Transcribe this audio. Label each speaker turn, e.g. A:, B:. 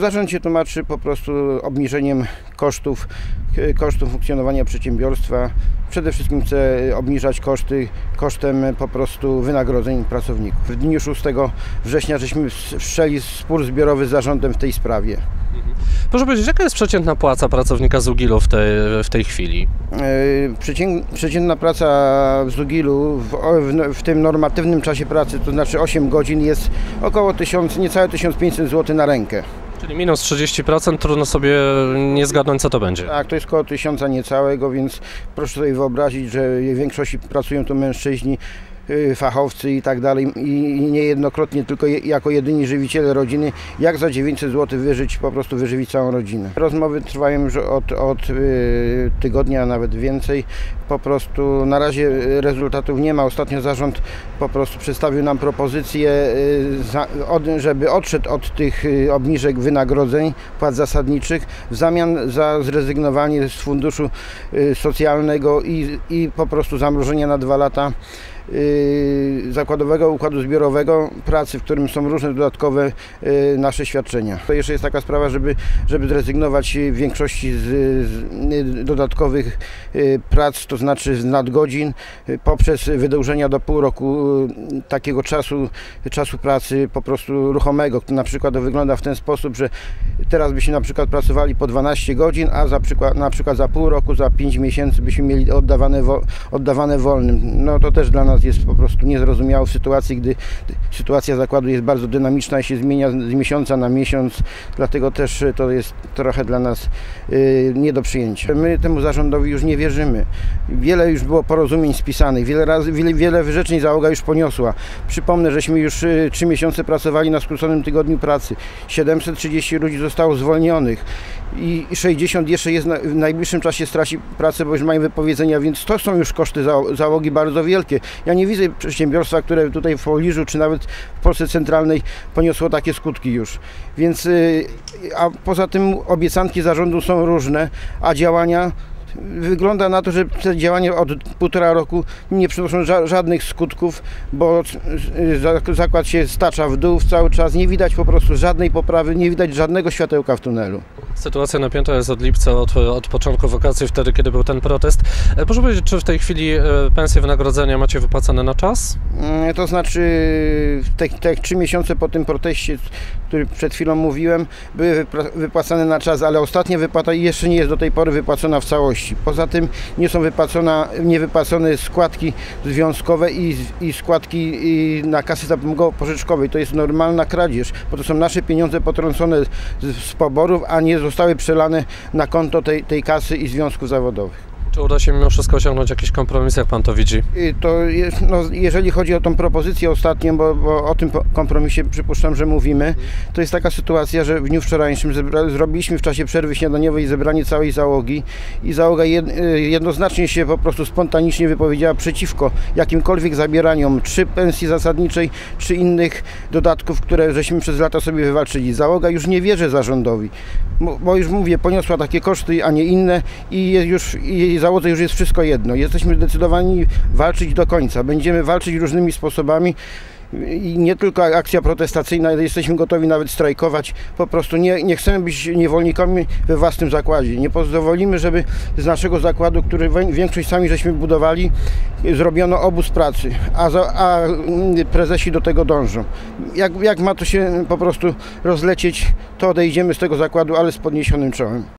A: Zarząd się tłumaczy po prostu obniżeniem kosztów, k- kosztów funkcjonowania przedsiębiorstwa. Przede wszystkim chce obniżać koszty kosztem po prostu wynagrodzeń pracowników. W dniu 6 września żeśmy wszczęli spór zbiorowy z zarządem w tej sprawie.
B: Proszę powiedzieć, jaka jest przeciętna płaca pracownika z Ugilu w tej, w tej chwili?
A: E, przecię- Przeciętna praca w Zugilu w, w, w tym normatywnym czasie pracy, to znaczy 8 godzin, jest około 1000, niecałe 1500 zł na rękę.
B: Czyli minus 30%, trudno sobie nie zgadnąć, co to będzie.
A: Tak, to jest około tysiąca niecałego, więc proszę sobie wyobrazić, że w większości pracują tu mężczyźni, fachowcy i tak dalej i niejednokrotnie tylko je, jako jedyni żywiciele rodziny, jak za 900 zł wyżyć, po prostu wyżywić całą rodzinę. Rozmowy trwają już od, od y, tygodnia, nawet więcej. Po prostu na razie rezultatów nie ma. Ostatnio zarząd po prostu przedstawił nam propozycję, y, żeby odszedł od tych y, obniżek wynagrodzeń, płac zasadniczych w zamian za zrezygnowanie z funduszu y, socjalnego i, i po prostu zamrożenia na dwa lata y, zakładowego układu zbiorowego pracy, w którym są różne dodatkowe y, nasze świadczenia. To jeszcze jest taka sprawa, żeby, żeby zrezygnować w większości z, z dodatkowych y, prac, to znaczy z nadgodzin, y, poprzez wydłużenia do pół roku y, takiego czasu, czasu pracy po prostu ruchomego. Na przykład wygląda w ten sposób, że teraz byśmy na przykład pracowali po 12 godzin, a za przykład, na przykład za pół roku, za 5 miesięcy byśmy mieli oddawane, oddawane wolnym. No to też dla nas jest po prostu niezrozumiałe w sytuacji, gdy sytuacja zakładu jest bardzo dynamiczna i się zmienia z miesiąca na miesiąc, dlatego też to jest trochę dla nas y, nie do przyjęcia. My temu zarządowi już nie wierzymy. Wiele już było porozumień spisanych, wiele razy, wiele, wiele wyrzeczeń załoga już poniosła. Przypomnę, żeśmy już y, trzy miesiące pracowali na skróconym tygodniu pracy. 730 ludzi zostało zwolnionych i 60 jeszcze jest w najbliższym czasie straci pracę, bo już mają wypowiedzenia, więc to są już koszty za, załogi bardzo wielkie. Ja nie widzę przedsiębiorstwa, które tutaj w Poliżu czy nawet w Polsce Centralnej poniosło takie skutki już. Więc, y, a poza tym obiecanki zarządu są różne, a działania Wygląda na to, że te działania od półtora roku nie przynoszą ża- żadnych skutków, bo za- zakład się stacza w dół cały czas. Nie widać po prostu żadnej poprawy, nie widać żadnego światełka w tunelu.
B: Sytuacja napięta jest od lipca, od, od początku wakacji, wtedy, kiedy był ten protest. E, Proszę powiedzieć, czy w tej chwili e, pensje wynagrodzenia macie wypłacane na czas?
A: Mm, To znaczy te, te trzy miesiące po tym proteście, który przed chwilą mówiłem, były wypłacane na czas, ale ostatnia wypłata jeszcze nie jest do tej pory wypłacona w całości. Poza tym nie są wypłacona, nie wypłacone składki związkowe i, i składki i na kasy zapomogowo-pożyczkowej. To jest normalna kradzież, bo to są nasze pieniądze potrącone z, z poborów, a nie zostały przelane na konto tej, tej kasy i związków zawodowych.
B: Czy uda się mimo wszystko osiągnąć jakiś kompromis, jak pan to widzi?
A: Y, To jest, no, jeżeli chodzi o tą propozycję ostatnią, bo, bo o tym kompromisie przypuszczam, że mówimy, to jest taka sytuacja, że w dniu wczorajszym zebra, zrobiliśmy w czasie przerwy śniadaniowej zebranie całej załogi i załoga jed, y, jednoznacznie się po prostu spontanicznie wypowiedziała przeciwko jakimkolwiek zabieraniom czy pensji zasadniczej, czy innych dodatków, które żeśmy przez lata sobie wywalczyli. Załoga już nie wierzy zarządowi, bo, bo już mówię, poniosła takie koszty, a nie inne i jest już i załodze już jest wszystko jedno. Jesteśmy zdecydowani walczyć do końca. Będziemy walczyć różnymi sposobami. I nie tylko akcja protestacyjna, jesteśmy gotowi nawet strajkować. Po prostu nie, nie chcemy być niewolnikami we własnym zakładzie. Nie pozwolimy, żeby z naszego zakładu, który większość sami żeśmy budowali, zrobiono obóz pracy, a, za, a mm, prezesi do tego dążą. Jak, jak ma to się po prostu rozlecieć, to odejdziemy z tego zakładu, ale z podniesionym czołem.